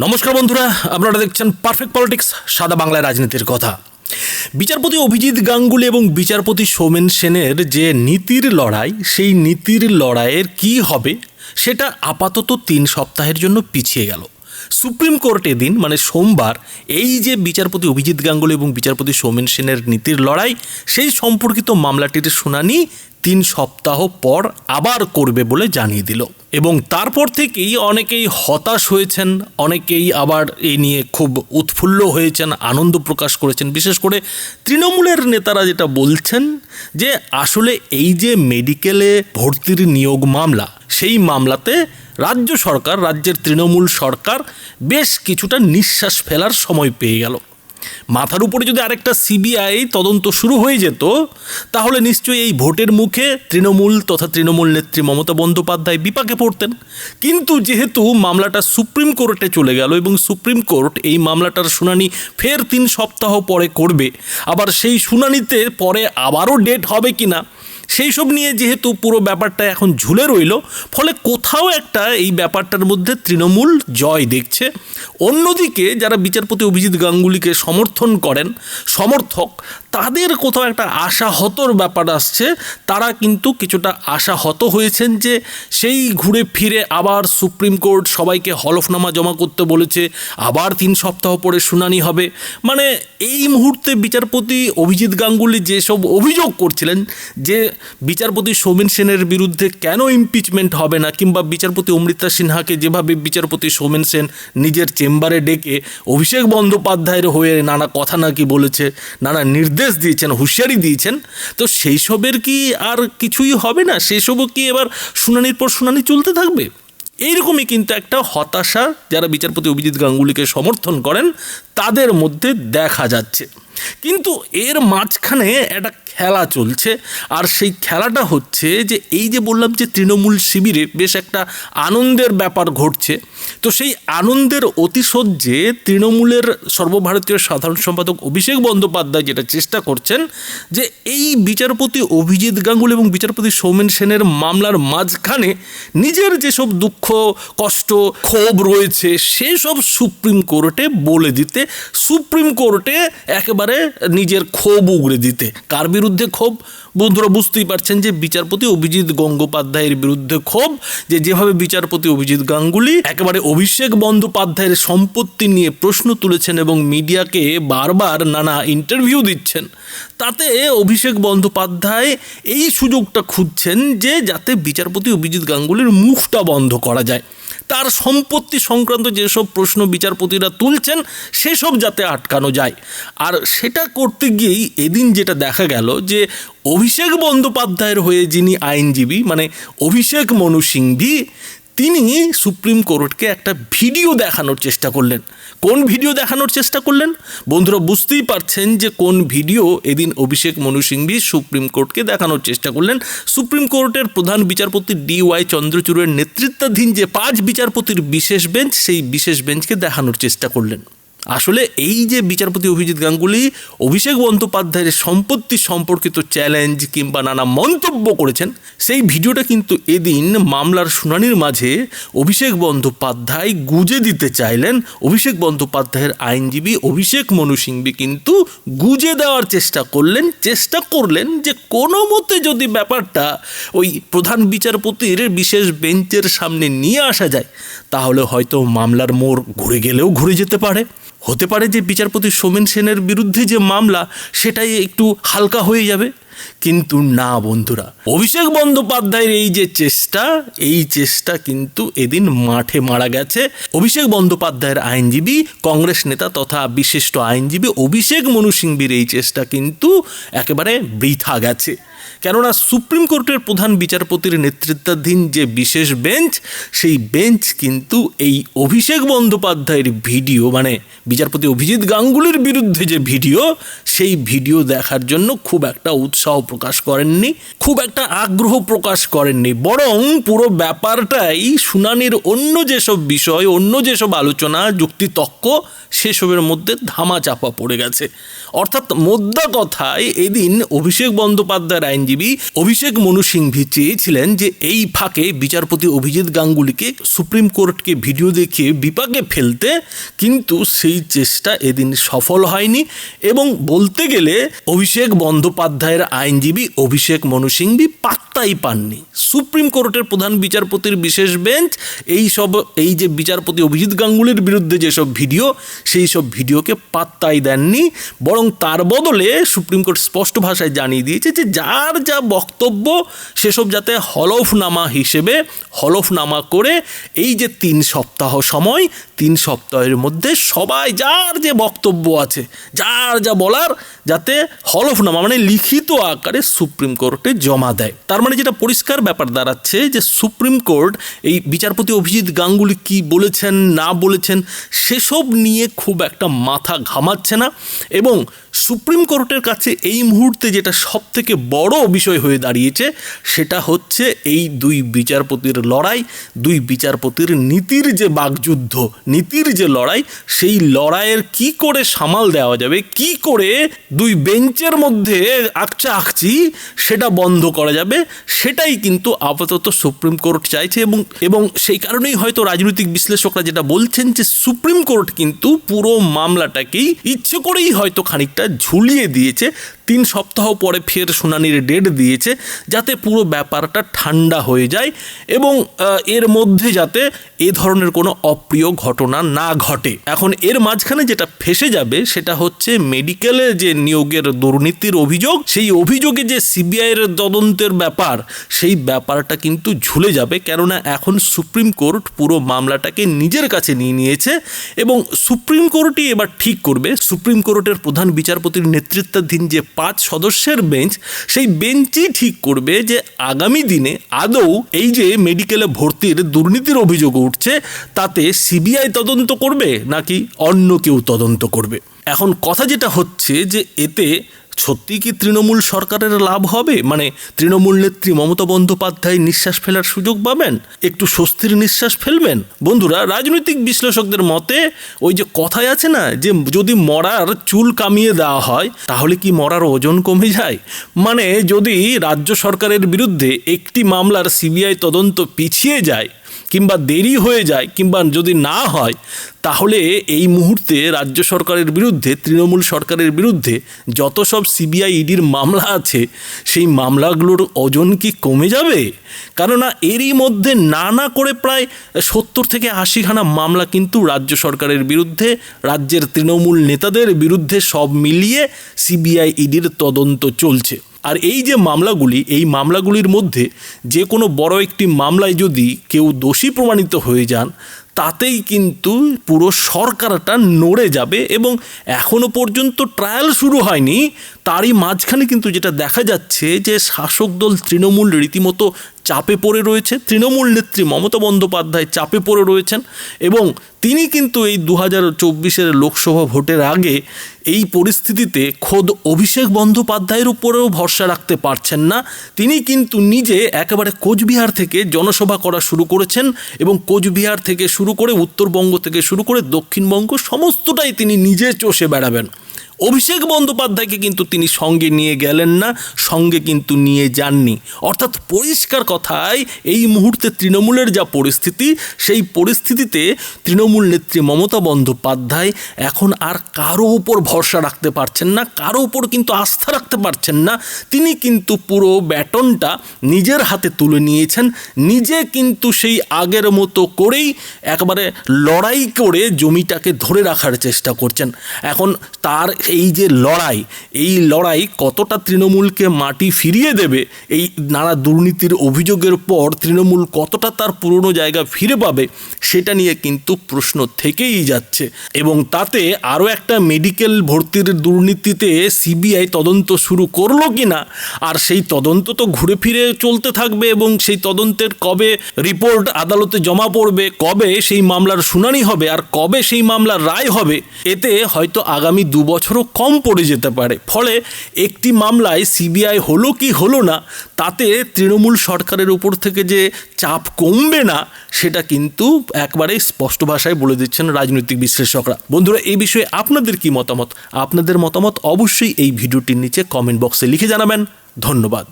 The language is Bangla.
নমস্কার বন্ধুরা, আপনারা দেখছেন পারফেক্ট পলিটিক্স সাদা বাংলায় রাজনীতির কথা। বিচারপতি অভিজিৎ গাঙ্গুলি এবং বিচারপতি সৌমেন সেনের যে নীতির লড়াই, সেই নীতির লড়াইয়ের কি হবে, সেটা আপাতত তিন সপ্তাহের জন্য পিছিয়ে গেল। সুপ্রিম কোর্ট এদিন মানে সোমবার, এই যে বিচারপতি অভিজিৎ গাঙ্গুলি এবং বিচারপতি সৌমেন সেনের নীতির লড়াই, সেই সম্পর্কিত মামলাটির শুনানি তিন সপ্তাহ পর আবার করবে বলে জানিয়ে দিল। এবং তারপর থেকেই অনেকেই হতাশ হয়েছেন, অনেকেই আবার এই নিয়ে খুব উৎফুল্ল হয়েছেন, আনন্দ প্রকাশ করেছেন। বিশেষ করে তৃণমূলের নেতারা যেটা বলছেন যে, আসলে এই যে মেডিকেলে ভর্তির নিয়োগ মামলা, সেই মামলাতে রাজ্য সরকার, রাজ্যের তৃণমূল সরকার বেশ কিছুটা নিঃশ্বাস ফেলার সময় পেয়ে গেল। মাথার উপরে যদি আরেকটা সিবিআই তদন্ত শুরু হয়ে যেত, তাহলে নিশ্চয়ই এই ভোটের মুখে তৃণমূল তথা তৃণমূল নেত্রী মমতা বন্দ্যোপাধ্যায় বিপাকে পড়তেন। কিন্তু যেহেতু মামলাটা সুপ্রিম কোর্টে চলে গেল এবং সুপ্রিম কোর্ট এই মামলাটার শুনানি ফের তিন সপ্তাহ পরে করবে, আবার সেই শুনানিতে পরে আবারও ডেট হবে কি না সেই সব নিয়ে যেহেতু পুরো ব্যাপারটা এখন ঝুলে রইল, ফলে কোথাও একটা এই ব্যাপারটার মধ্যে তৃণমূল জয় দেখছে। অন্যদিকে যারা বিচারপতি অভিজিৎ গাঙ্গুলিকে সমর্থন করেন, সমর্থক, তাদের কোথাও একটা আশাহতর ব্যাপার আসছে। তারা কিন্তু কিছুটা আশাহত হয়েছেন যে সেই ঘুরে ফিরে আবার সুপ্রিম কোর্ট সবাইকে হলফনামা জমা করতে বলেছে, আবার তিন সপ্তাহ পরে শুনানি হবে। মানে এই মুহূর্তে বিচারপতি অভিজিৎ গাঙ্গুলি যেসব অভিযোগ করছিলেন, যে বিচারপতি সৌমেন সেনের বিরুদ্ধে কেন ইমপিচমেন্ট হবে না? কিংবা বিচারপতি অমৃতা সিনহাকে যেভাবে বিচারপতি সৌমেন সেন নিজের চেম্বারে ডেকে অভিষেক বন্দ্যোপাধ্যায়ের হয়ে নানা কথা নাকি বলেছে, নানা নির্দেশ দিয়েছেন, হুঁশিয়ারি দিয়েছেন, তো সেই সবের কি আর কিছুই হবে না? সেসবও কি এবার শুনানির পর শুনানি চলতে থাকবে? এইরকমই কিন্তু একটা হতাশা যারা বিচারপতি অভিজিৎ গাঙ্গুলিকে সমর্থন করেন, তাদের মধ্যে দেখা যাচ্ছে। কিন্তু এর মাঝখানে একটা খেলা চলছে, আর সেই খেলাটা হচ্ছে যে এই যে বললাম যে তৃণমূল শিবিরে বেশ একটা আনন্দের ব্যাপার ঘটছে, তো সেই আনন্দের অতিশয্যে তৃণমূলের সর্বভারতীয় সাধারণ সম্পাদক অভিষেক বন্দ্যোপাধ্যায় যেটা চেষ্টা করছেন যে এই বিচারপতি অভিজিৎ গাঙ্গুলি এবং বিচারপতি সৌমেন সেনের মামলার মাঝখানে নিজের যেসব দুঃখ, কষ্ট, ক্ষোভ রয়েছে, সেসব সুপ্রিম কোর্টে বলে দিতে, সুপ্রিম কোর্টে একেবারে নিজের ক্ষোভ উগড়ে দিতে। কার বিরুদ্ধে ক্ষোভ? বন্ধুরা, বুঝতেই পারছেন যে বিচারপতি অভিজিৎ গঙ্গোপাধ্যায়ের বিরুদ্ধে ক্ষোভ, যে যেভাবে বিচারপতি অভিজিৎ গাঙ্গুলি একেবারে অভিষেক বন্দ্যোপাধ্যায়ের সম্পত্তি নিয়ে প্রশ্ন তুলেছেন এবং মিডিয়াকে বারবার নানা ইন্টারভিউ দিচ্ছেন, তাতে অভিষেক বন্দ্যোপাধ্যায় এই সুযোগটা খুঁজছেন যে যাতে বিচারপতি অভিজিৎ গাঙ্গুলির মুখটা বন্ধ করা যায়। তার সম্পত্তি সংক্রান্ত যেসব প্রশ্ন বিচারপতিরা তুলছেন, সেসব যাতে আটকানো যায়। আর সেটা করতে গিয়েই এদিন যেটা দেখা গেল যে অভিষেক বন্দ্যোপাধ্যায়ের হয়ে যিনি আইনজীবী মানে অভিষেক মনু সিংভি তিনি সুপ্রিম কোর্টকে একটা ভিডিও দেখানোর চেষ্টা করলেন। কোন ভিডিও দেখানোর চেষ্টা করলেন? বন্ধুরা, বুঝতেই পারছেন যে কোন ভিডিও এদিন অভিষেক মনু সিংভি সুপ্রিম কোর্টকে দেখানোর চেষ্টা করলেন। সুপ্রিম কোর্টের প্রধান বিচারপতি ডি ওয়াই চন্দ্রচূড়ের নেতৃত্বাধীন যে পাঁচ বিচারপতির বিশেষ বেঞ্চ, সেই বিশেষ বেঞ্চকে দেখানোর চেষ্টা করলেন। আসলে এই যে বিচারপতি অভিজিৎ গাঙ্গুলি, অভিষেক বন্দ্যোপাধ্যায়ের সম্পত্তি সম্পর্কিত চ্যালেঞ্জ কিংবা নানা মন্তব্য করেছেন, সেই ভিডিওটা কিন্তু এদিন মামলার শুনানির মাঝে অভিষেক বন্দ্যোপাধ্যায় গুজে দিতে চাইলেন। অভিষেক বন্দ্যোপাধ্যায়ের আইনজীবী অভিষেক মনু সিংবি কিন্তু গুজে দেওয়ার চেষ্টা করলেন চেষ্টা করলেন যে কোনো মতে যদি ব্যাপারটা ওই প্রধান বিচারপতির বিশেষ বেঞ্চের সামনে নিয়ে আসা যায়, তাহলে হয়তো মামলার মোড় ঘুরে গেলেও ঘুরে যেতে পারে। হতে পারে যে বিচারপতি সোমেন সেনের বিরুদ্ধে যে মামলা সেটাই একটু হালকা হয়ে যাবে। কিন্তু না, বন্ধুরা। অভিষেক বন্দ্যোপাধ্যায়ের এই যে চেষ্টা, এই চেষ্টা কিন্তু এদিন মাঠে মারা গেছে। অভিষেক বন্দ্যোপাধ্যায়ের আইনজীবী, কংগ্রেস নেতা তথা বিশিষ্ট আইনজীবী অভিষেক মনু সিংবির এই চেষ্টা কিন্তু একেবারে বৃথা গেছে। কেননা সুপ্রিম কোর্টের প্রধান বিচারপতির নেতৃত্বাধীন যে বিশেষ বেঞ্চ, সেই বেঞ্চ কিন্তু এই অভিষেক বন্দ্যোপাধ্যায়ের ভিডিও মানে বিচারপতি অভিজিৎ গাঙ্গুলির বিরুদ্ধে যে ভিডিও, সেই ভিডিও দেখার জন্য খুব একটা উৎসাহ প্রকাশ করেননি, খুব একটা আগ্রহ প্রকাশ করেননি। বরং পুরো ব্যাপারটাই শুনানির অন্য যেসব বিষয়, অন্য যেসব আলোচনা যুক্তিতক্ক সেসবের মধ্যে ধামা চাপা পড়ে গেছে। অর্থাৎ মোদ্দা কথায় এদিন অভিষেক বন্দ্যোপাধ্যায়ের আইনজীবী অভিষেক মনু সিংভি চেয়েছিলেন যে এই ফাঁকে বিচারপতি অভিজিৎ গাঙ্গুলিকে সুপ্রিম কোর্টকে ভিডিও দেখিয়ে বিপাকে ফেলতে, কিন্তু সেই চেষ্টা এদিন সফল হয়নি। এবং বলতে গেলে অভিষেক বন্দ্যোপাধ্যায়ের আইনজীবী অভিষেক মনু সিংভি পাত্তাই পাননি। সুপ্রিম কোর্টের প্রধান বিচারপতির বিশেষ বেঞ্চ, এই সব, এই যে বিচারপতি অভিজিৎ গাঙ্গুলির বিরুদ্ধে যেসব ভিডিও, সেই সব ভিডিওকে পাত্তাই দেননি। বরং তার বদলে সুপ্রিম কোর্ট স্পষ্ট ভাষায় জানিয়ে দিয়েছে যে যার যা বক্তব্য, সেসব যাতে হলফনামা হিসেবে, হলফনামা করে এই যে তিন সপ্তাহ সময় তিন সপ্তাহের মধ্যে সবাই যার যে বক্তব্য আছে, যার যা বলার, যাতে হলফনামা মানে লিখিত আকারে সুপ্রিম কোর্টে জমা দেয়। তার মানে যেটা পরিষ্কার ব্যাপার দাঁড়াচ্ছে যে সুপ্রিম কোর্ট এই বিচারপতি অভিজিৎ গাঙ্গুলি কি বলেছেন, না বলেছেন, সেসব নিয়ে খুব একটা মাথা ঘামাচ্ছে না এবং সুপ্রিম কোর্টের কাছে এই মুহূর্তে যেটা সব থেকে বড় বিষয় হয়ে দাঁড়িয়েছে, সেটা হচ্ছে এই দুই বিচারপতির লড়াই, দুই বিচারপতির নীতির যে বাগযুদ্ধ নীতির যে লড়াই, সেই লড়াইয়ের কি করে সামাল দেওয়া যাবে, কি করে দুই বেঞ্চের মধ্যে আকচা আকচি সেটা বন্ধ করা যাবে, সেটাই কিন্তু আপাতত সুপ্রিম কোর্ট চাইছে এবং এবং সেই কারণেই হয়তো রাজনৈতিক বিশ্লেষকরা যেটা বলছেন যে সুপ্রিম কোর্ট কিন্তু পুরো মামলাটাকেই ইচ্ছে করেই হয়তো খানিকটা ঝুলিয়ে দিয়েছে। তিন সপ্তাহ পরে ফের শুনানির ডেট দিয়েছে, যাতে পুরো ব্যাপারটা ঠান্ডা হয়ে যায় এবং এর মধ্যে যাতে এ ধরনের কোনো অপ্রিয় ঘটনা না ঘটে। এখন এর মাঝখানে যেটা ফেসে যাবে সেটা হচ্ছে মেডিকেলে যে নিয়োগের দুর্নীতির অভিযোগ, সেই অভিযোগে যে সিবিআইয়ের তদন্তের ব্যাপার, সেই ব্যাপারটা কিন্তু ঝুলে যাবে। কেননা এখন সুপ্রিম কোর্ট পুরো মামলাটাকে নিজের কাছে নিয়ে নিয়েছে এবং সুপ্রিম কোর্টই এবার ঠিক করবে। সুপ্রিম কোর্টের প্রধান বিচারপতির নেতৃত্বাধীন যে পাঁচ সদস্যের বেঞ্চ, সেই বেঞ্চই ঠিক করবে যে আগামী দিনে আদৌ এই যে মেডিকেলে ভর্তির দুর্নীতির অভিযোগ উঠছে, তাতে সিবিআই তদন্ত করবে নাকি অন্য কেউ তদন্ত করবে? এখন কথা যেটা হচ্ছে যে এতে সত্যি কি তৃণমূল সরকারের লাভ হবে? মানে তৃণমূল নেত্রী মমতা বন্দ্যোপাধ্যায় নিঃশ্বাস ফেলার সুযোগ পাবেন? একটু স্বস্তির নিঃশ্বাস ফেলবেন? বন্ধুরা, রাজনৈতিক বিশ্লেষকদের মতে, ওই যে কথায় আছে না, যে যদি মরার চুল কামিয়ে দেওয়া হয়, তাহলে কি মরার ওজন কমে যায়? মানে যদি রাজ্য সরকারের বিরুদ্ধে একটি মামলার সিবিআই তদন্ত পিছিয়ে যায় কিংবা দেরি হয়ে যায় কিংবা যদি না হয়, তাহলে এই মুহূর্তে রাজ্য সরকারের বিরুদ্ধে, তৃণমূল সরকারের বিরুদ্ধে যত সব সিবিআই ইডির মামলা আছে, সেই মামলাগুলোর ওজন কি কমে যাবে? কেননা এরই মধ্যে না না করে প্রায় সত্তর থেকে আশিখানা মামলা কিন্তু রাজ্য সরকারের বিরুদ্ধে, রাজ্যের তৃণমূল নেতাদের বিরুদ্ধে সব মিলিয়ে সিবিআই ইডির তদন্ত চলছে। আর এই যে মামলাগুলি, এই মামলাগুলির মধ্যে যে কোনো বড় একটি মামলায় যদি কেউ দোষী প্রমাণিত হয়ে যান, তাতেই কিন্তু পুরো সরকারটা নড়ে যাবে এবং এখনও পর্যন্ত ট্রায়াল শুরু হয়নি। তারই মাঝখানে কিন্তু যেটা দেখা যাচ্ছে যে শাসক দল তৃণমূল রীতিমতো চাপে পড়ে রয়েছে, তৃণমূল নেত্রী মমতা বন্দ্যোপাধ্যায় চাপে পড়ে রয়েছেন এবং তিনি কিন্তু এই দু হাজার চব্বিশের লোকসভা ভোটের আগে এই পরিস্থিতিতে খোদ অভিষেক বন্দ্যোপাধ্যায়ের উপরেও ভরসা রাখতে পারছেন না। তিনি কিন্তু নিজে একেবারে কোচবিহার থেকে জনসভা করা শুরু করেছেন এবং কোচবিহার থেকে শুরু করে উত্তরবঙ্গ থেকে শুরু করে দক্ষিণবঙ্গ সমস্তটাই তিনি নিজে চষে বেড়াবেন। অভিষেক বন্দ্যোপাধ্যায়কে কিন্তু তিনি সঙ্গে নিয়ে গেলেন না, সঙ্গে কিন্তু নিয়ে যাননি। অর্থাৎ পরিষ্কার কথায় এই মুহূর্তে তৃণমূলের যা পরিস্থিতি, সেই পরিস্থিতিতে তৃণমূল নেত্রী মমতা বন্দ্যোপাধ্যায় এখন আর কারও উপর ভরসা রাখতে পারছেন না, কারও উপর কিন্তু আস্থা রাখতে পারছেন না। তিনি কিন্তু পুরো ব্যাটনটা নিজের হাতে তুলে নিয়েছেন, নিজে কিন্তু সেই আগের মতো করেই একবারে লড়াই করে জমিটাকে ধরে রাখার চেষ্টা করছেন। এখন তার এই যে লড়াই, এই লড়াই কতটা তৃণমূলকে মাটি ফিরিয়ে দেবে, এই নানা দুর্নীতির অভিযোগের পর তৃণমূল কতটা তার পুরনো জায়গা ফিরে পাবে, সেটা নিয়ে কিন্তু প্রশ্ন থেকেই যাচ্ছে। এবং তাতে আরও একটা মেডিকেল ভর্তির দুর্নীতিতে সিবিআই তদন্ত শুরু করল কি না আর সেই তদন্ত তো ঘুরে ফিরে চলতে থাকবে এবং সেই তদন্তের কবে রিপোর্ট আদালতে জমা পড়বে, কবে সেই মামলার শুনানি হবে, আর কবে সেই মামলার রায় হবে, এতে হয়তো আগামী দু বছরও কম পড়ে যেতে পারে। ফলে একটি মামলায় সিবিআই হলো কি হলো না, তাতে তৃণমূল সরকারের উপর থেকে যে চাপ কমবে না, সেটা কিন্তু একবারেই স্পষ্ট ভাষায় বলে দিচ্ছেন রাজনৈতিক বিশ্লেষকরা। বন্ধুরা, এই বিষয়ে আপনাদের কি মতামত? আপনাদের মতামত অবশ্যই এই ভিডিওটির নিচে কমেন্ট বক্সে লিখে জানাবেন। ধন্যবাদ।